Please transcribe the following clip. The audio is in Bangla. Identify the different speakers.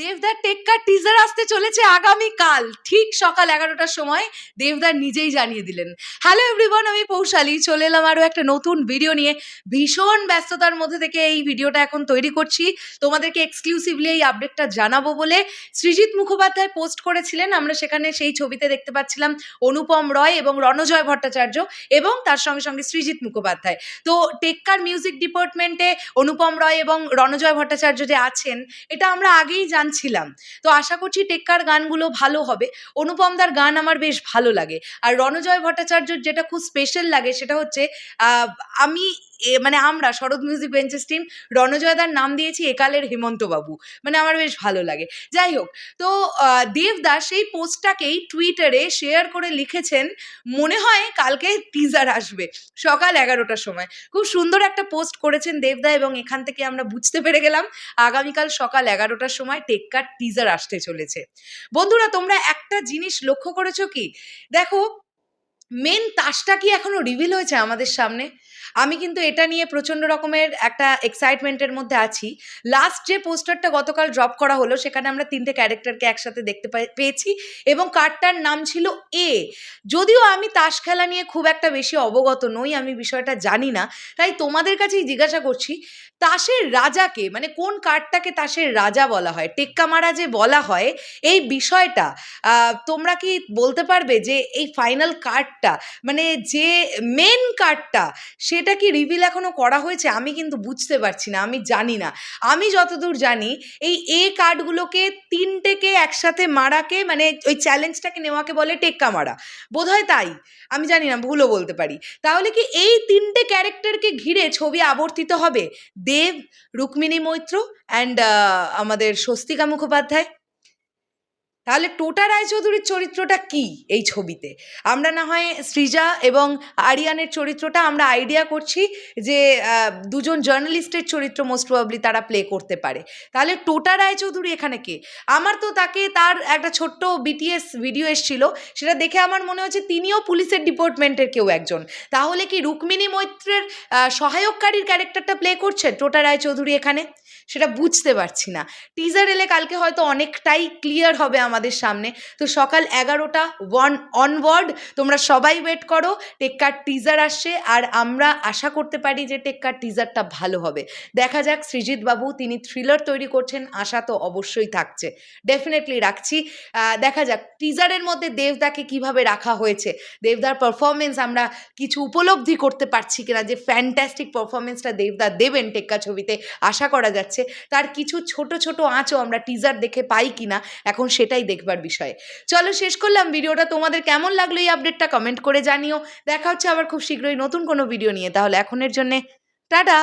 Speaker 1: দেবদার টেক্কার টিজার আসতে চলেছে আগামীকাল। ঠিক সকাল এগারোটার সময় দেবদার নিজেই জানিয়ে দিলেন। হ্যালো এভরিওয়ান আমি পৌশালী। চলে এলাম আরও একটা নতুন ভিডিও নিয়ে। ভীষণ ব্যস্ততার মধ্যে থেকে এই ভিডিওটা এখন তৈরি করছি। তোমাদেরকে এক্সক্লুসিভলি এই আপডেটটা জানাব বলে সৃজিত মুখোপাধ্যায় পোস্ট করেছিলেন। আমরা সেখানে সেই ছবিতে দেখতে পাচ্ছিলাম অনুপম রয় এবং রণজয় ভট্টাচার্য এবং তার সঙ্গে সঙ্গে সৃজিত মুখোপাধ্যায়। তো টেক্কার মিউজিক ডিপার্টমেন্টে অনুপম রয় এবং রণজয় ভট্টাচার্য যে আছেন, এটা আমরা আগেই জানছিলাম তো আশা করছি টেক্কার গানগুলো ভালো হবে। অনুপমদার গান আমার বেশ ভালো লাগে। আর রণজয় ভট্টাচার্যর যেটা খুব স্পেশাল লাগে সেটা হচ্ছে আমি এ মানে আমরা শরৎ মিউজিক বেঞ্চেস টিম রণজয়দার নাম দিয়েছি একালের হেমন্তবাবু। মানে আমার বেশ ভালো লাগে। যাই হোক, তো দেবদাস সেই পোস্টটাকেই টুইটারে শেয়ার করে লিখেছেন, মনে হয় কালকে টিজার আসবে, সকাল এগারোটার সময়। খুব সুন্দর একটা পোস্ট করেছেন দেবদা এবং এখান থেকে আমরা বুঝতে পেরে গেলাম, আগামীকাল সকাল এগারোটার সময় টেক্কার টিজার আসতে চলেছে। বন্ধুরা, তোমরা একটা জিনিস লক্ষ্য করেছ কি? দেখো মেন তাসটা কি এখনও রিভিল হয়েছে আমাদের সামনে? আমি কিন্তু এটা নিয়ে প্রচণ্ড রকমের একটা এক্সাইটমেন্টের মধ্যে আছি। লাস্ট যে পোস্টারটা গতকাল ড্রপ করা হলো, সেখানে আমরা তিনটে ক্যারেক্টারকে একসাথে দেখতে পেয়েছি এবং কার্ডটার নাম ছিল এ যদিও আমি তাস খেলা নিয়ে খুব একটা বেশি অবগত নই, আমি বিষয়টা জানি না। তাই তোমাদের কাছেই জিজ্ঞাসা করছি, তাসের রাজাকে মানে কোন কার্ডটাকে তাসের রাজা বলা হয়? টেক্কা মারা যে বলা হয়, এই বিষয়টা তোমরা কি বলতে পারবে যে এই ফাইনাল কার্ডটা মানে যে মেন কার্ডটা সেটা কি রিভিল এখনও করা হয়েছে? আমি কিন্তু বুঝতে পারছি না, আমি জানি না। আমি যতদূর জানি, এই এ কার্ডগুলোকে তিনটেকে একসাথে মারাকে মানে ওই চ্যালেঞ্জটাকে নেওয়াকে বলে টেক্কা মারা। বোধহয় তাই। আমি জানি না, ভুলও বলতে পারি। তাহলে কি এই তিনটে ক্যারেক্টারকে ঘিরে ছবি আবর্তিত হবে? দেব, রুক্মিণী মৈত্র অ্যান্ড আমাদের স্বস্তিকা মুখোপাধ্যায়? তাহলে টোটা রায়চৌধুরীর চরিত্রটা কি এই ছবিতে? আমরা না হয় সৃজা এবং আরিয়ানের চরিত্রটা আমরা আইডিয়া করছি যে দুজন জার্নালিস্টের চরিত্র মোস্ট প্রবাবলি তারা প্লে করতে পারে। তাহলে টোটা রায়চৌধুরী এখানে কে? আমার তো তাকে তার একটা ছোট্ট বিটিএস ভিডিও এসেছিল, সেটা দেখে আমার মনে হচ্ছে তিনিও পুলিশের ডিপার্টমেন্টের কেউ একজন। তাহলে কি রুক্মিণী মৈত্রের সহায়ককারীর ক্যারেক্টারটা প্লে করছে টোটা রায়চৌধুরী এখানে? সেটা বুঝতে পারছি না। টিজার এলে কালকে হয়তো অনেকটাই ক্লিয়ার হবে আমাদের সামনে। তো সকাল এগারোটা ওয়ান অনওয়ার্ড তোমরা সবাই ওয়েট করো, টেক্কার টিজার আসছে, আর আমরা আশা করতে পারি যে টেক্কার টিজারটা ভালো হবে। দেখা যাক সৃজিত বাবু, তিনি থ্রিলার তৈরি করছেন, আশা তো অবশ্যই থাকছে। ডেফিনেটলি রাখছি। দেখা যাক টিজারের মধ্যে দেবদাকে কীভাবে রাখা হয়েছে। দেবদার পারফরমেন্স আমরা কিছু উপলব্ধি করতে পারছি কিনা, যে ফ্যান্টাস্টিক পারফরমেন্সটা দেবদা দেবেন টেক্কা ছবিতে, আশা করা যাচ্ছে। তার কিছু ছোট ছোট আঁচও আমরা টিজার দেখে পাই কিনা, এখন সেটাই দেখবার বিষয়ে। চলো শেষ করলাম ভিডিওটা। তোমাদের কেমন লাগল এই আপডেটটা কমেন্ট করে জানিও। দেখা হচ্ছে আবার খুব শীঘ্রই নতুন কোনো ভিডিও নিয়ে। তাহলে এখনের জন্যে টাটা!